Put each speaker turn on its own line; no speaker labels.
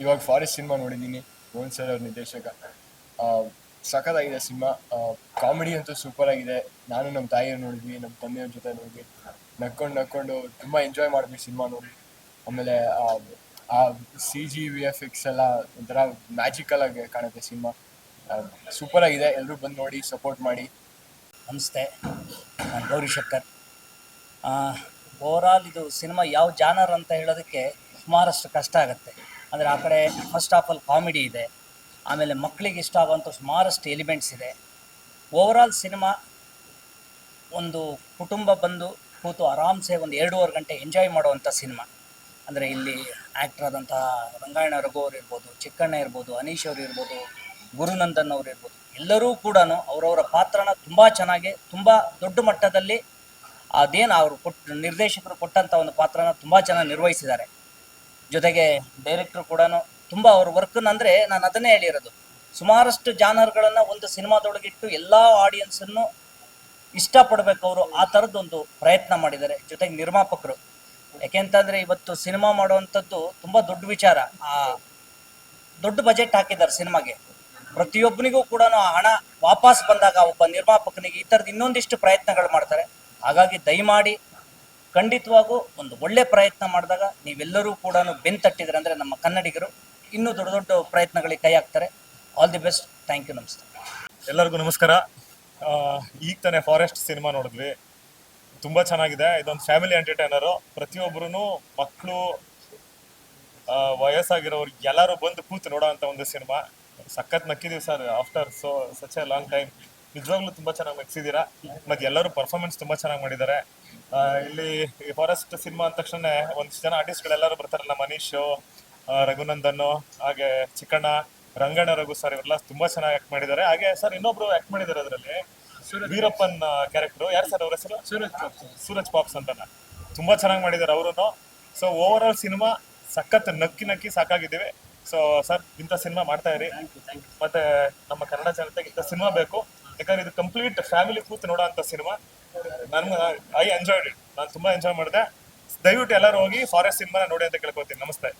ಇವಾಗ forest cinema ನೋಡಿದ್ದೀನಿ Mohan sir ಅವ್ರ ನಿರ್ದೇಶಕ. ಆ, ಸಖತ್ತಾಗಿದೆ ಸಿನಿಮಾ. ಕಾಮಿಡಿ ಅಂತೂ ಸೂಪರ್ ಆಗಿದೆ. ನಾನು ನಮ್ಮ ತಾಯಿಯವ್ರು ನೋಡಿದ್ವಿ ನಮ್ಮ ತಂದೆಯವ್ರ ಜೊತೆ ನೋಡಿದ್ವಿ. ನಕ್ಕೊಂಡು ನಕ್ಕೊಂಡು ತುಂಬ ಎಂಜಾಯ್ ಮಾಡಿದ್ವಿ ಸಿನಿಮಾ ನೋಡಿ. ಆಮೇಲೆ ಆ- C G V F X ಎಲ್ಲ ಒಂಥರ ಮ್ಯಾಜಿಕಲ್ ಆಗಿ ಕಾಣುತ್ತೆ ಸಿನಿಮಾ. ಸೂಪರ್ ಆಗಿದೆ. ಎಲ್ಲರೂ ಬಂದು ನೋಡಿ ಸಪೋರ್ಟ್ ಮಾಡಿ.
ನಮಸ್ತೆ. ನಾನು ಗೌರಿ ಶಂಕರ್. ಓವರಾಲ್ ಇದು ಸಿನಿಮಾ ಯಾವ ಜಾನರ್ ಅಂತ ಹೇಳೋದಕ್ಕೆ ಸುಮಾರಷ್ಟು ಕಷ್ಟ ಆಗುತ್ತೆ. ಅಂದರೆ ಆ ಕಡೆ ಫಸ್ಟ್ ಆಫ್ ಆಲ್ ಕಾಮಿಡಿ ಇದೆ. ಆಮೇಲೆ ಮಕ್ಕಳಿಗೆ ಇಷ್ಟ ಆಗುವಂಥ ಸುಮಾರಷ್ಟು ಎಲಿಮೆಂಟ್ಸ್ ಇದೆ. ಓವರಾಲ್ ಸಿನಿಮಾ ಒಂದು ಕುಟುಂಬ ಬಂದು ಕೂತು ಆರಾಮ್ಸೆ ಒಂದು ಎರಡೂವರೆ ಗಂಟೆ ಎಂಜಾಯ್ ಮಾಡುವಂಥ ಸಿನಿಮಾ ಅಂದರೆ ಇಲ್ಲಿ ಆ್ಯಕ್ಟರ್ ಆದಂತಹ ರಂಗಾಯಣ ರಘು ಅವ್ರು ಇರ್ಬೋದು, ಚಿಕ್ಕಣ್ಣ ಇರ್ಬೋದು, ಅನೀಶ್ ಅವ್ರು ಇರ್ಬೋದು, ಗುರುನಂದನ್ ಅವ್ರು ಇರ್ಬೋದು, ಎಲ್ಲರೂ ಕೂಡ ಅವರವರ ಪಾತ್ರನ ತುಂಬ ಚೆನ್ನಾಗಿ, ತುಂಬ ದೊಡ್ಡ ಮಟ್ಟದಲ್ಲಿ ಅದೇನು ಅವರು ಕೊಟ್ಟು ನಿರ್ದೇಶಕರು ಕೊಟ್ಟಂಥ ಒಂದು ಪಾತ್ರನ ತುಂಬ ಚೆನ್ನಾಗಿ ನಿರ್ವಹಿಸಿದ್ದಾರೆ. ಜೊತೆಗೆ ಡೈರೆಕ್ಟ್ರು ಕೂಡ ತುಂಬ ಅವ್ರ ವರ್ಕನ್ನ ಅಂದರೆ ನಾನು ಅದನ್ನೇ ಹೇಳಿರೋದು. ಸುಮಾರಷ್ಟು ಜಾನರ್ಗಳನ್ನು ಒಂದು ಸಿನಿಮಾದೊಳಗಿಟ್ಟು ಎಲ್ಲ ಆಡಿಯನ್ಸನ್ನು ಇಷ್ಟಪಡಬೇಕು ಅವರು. ಆ ಥರದ್ದೊಂದು ಪ್ರಯತ್ನ ಮಾಡಿದ್ದಾರೆ. ಜೊತೆಗೆ ನಿರ್ಮಾಪಕರು. ಯಾಕೆಂತಂದ್ರೆ ಇವತ್ತು ಸಿನಿಮಾ ಮಾಡುವಂಥದ್ದು ತುಂಬ ದೊಡ್ಡ ವಿಚಾರ. ಆ ದೊಡ್ಡ ಬಜೆಟ್ ಹಾಕಿದ್ದಾರೆ ಸಿನಿಮಾಗೆ. ಪ್ರತಿಯೊಬ್ಬನಿಗೂ ಕೂಡ ಆ ಹಣ ವಾಪಸ್ ಬಂದಾಗ ಒಬ್ಬ ನಿರ್ಮಾಪಕನಿಗೆ ಈ ಥರದ್ದು ಇನ್ನೊಂದಿಷ್ಟು ಪ್ರಯತ್ನಗಳು ಮಾಡ್ತಾರೆ. ಹಾಗಾಗಿ ದಯಮಾಡಿ ಖಂಡಿತವಾಗೂ ಒಂದು ಒಳ್ಳೆ ಪ್ರಯತ್ನ ಮಾಡಿದಾಗ ನೀವೆಲ್ಲರೂ ಕೂಡ ಬೆನ್ ತಟ್ಟಿದ್ರೆ ಅಂದರೆ ನಮ್ಮ ಕನ್ನಡಿಗರು ಇನ್ನೂ ದೊಡ್ಡ ದೊಡ್ಡ ಪ್ರಯತ್ನಗಳಿಗೆ ಕೈ ಹಾಕ್ತಾರೆ. All the best thank you ನಮಸ್ತೆ.
ಎಲ್ಲರಿಗೂ ನಮಸ್ಕಾರ. ಈಗ ತಾನೇ ಫಾರೆಸ್ಟ್ ಸಿನಿಮಾ ನೋಡಿದ್ವಿ. ತುಂಬಾ ಚೆನ್ನಾಗಿದೆ. ಇದೊಂದು ಫ್ಯಾಮಿಲಿ ಎಂಟರ್ಟೈನರು ಪ್ರತಿಯೊಬ್ಬರೂ ಮಕ್ಕಳು ವಯಸ್ಸಾಗಿರೋರು ಎಲ್ಲರೂ ಬಂದು ಕೂತು ನೋಡೋ ಅಂತ ಒಂದು ಸಿನಿಮಾ ಸಖತ್ ನಕ್ಕಿದೀವಿ sir. After so such a long time ನಿಜವಾಗ್ಲೂ ತುಂಬಾ ಚೆನ್ನಾಗಿ ನಗ್ಸಿದ್ದೀರಾ ಮತ್ತೆ ಎಲ್ಲರೂ ಪರ್ಫಾರ್ಮೆನ್ಸ್ ತುಂಬಾ ಚೆನ್ನಾಗಿ ಮಾಡಿದ್ದಾರೆ. ಇಲ್ಲಿ ಫಾರೆಸ್ಟ್ ಸಿನಿಮಾ ಅಂದ ತಕ್ಷಣ ಒಂದಿಷ್ಟು ಜನ ಆರ್ಟಿಸ್ಟ್ಗಳೆಲ್ಲರೂ ಬರ್ತಾರಲ್ಲ ಮನೀಶ್ ರಘುನಂದನ್ ಹಾಗೆ ಚಿಕ್ಕಣ್ಣ ರಂಗಣ್ಣ ರಘು ಸರ್ ಇವರೆಲ್ಲ ತುಂಬಾ ಚೆನ್ನಾಗಿ ಆಕ್ಟ್ ಮಾಡಿದ್ದಾರೆ. ಹಾಗೆ ಸರ್ ಇನ್ನೊಬ್ರು ಆಕ್ಟ್ ಮಾಡಿದ್ದಾರೆ ಅದರಲ್ಲಿ. ವೀರಪ್ಪನ್ ಕ್ಯಾರೆಕ್ಟರ್ ಯಾರು ಸರ್ ಅವ್ರ ಹೆಸರು? ಸೂರಜ್ ಪಾಪ್ಸ್ ಸೂರಜ್ ಪಾಪ್ಸ್ ಅಂತ ತುಂಬಾ ಚೆನ್ನಾಗಿ ಮಾಡಿದ್ದಾರೆ ಅವರು ಸೊ ಓವರ್ ಆಲ್ ಸಿನಿಮಾ ಸಖತ್ ನಕ್ಕಿ ನಕ್ಕಿ ಸಾಕಾಗಿದ್ದೀವಿ. ಸೊ ಸರ್ ಇಂಥ ಸಿನಿಮಾ ಮಾಡ್ತಾ ಇರಿ. ಮತ್ತೆ ನಮ್ಮ ಕನ್ನಡ ಜನತೆಗೆ ಇಂಥ ಸಿನಿಮಾ ಬೇಕು. ಯಾಕಂದ್ರೆ ಇದು ಕಂಪ್ಲೀಟ್ ಫ್ಯಾಮಿಲಿ ಕೂತ್ ನೋಡೋ ಅಂತ ಸಿನಿಮಾ ನನ್ಗೆ ಐ ಎಂಜಾಯ್ಡ್ ಇಟ್ ನಾನು ತುಂಬಾ ಎಂಜಾಯ್ ಮಾಡಿದೆ. ದಯವಿಟ್ಟು ಎಲ್ಲರೂ ಹೋಗಿ ಫಾರೆಸ್ಟ್ ಸಿನಿಮಾ ನೋಡಿ ಅಂತ ಕೇಳ್ಕೊತೀನಿ. ನಮಸ್ತೆ.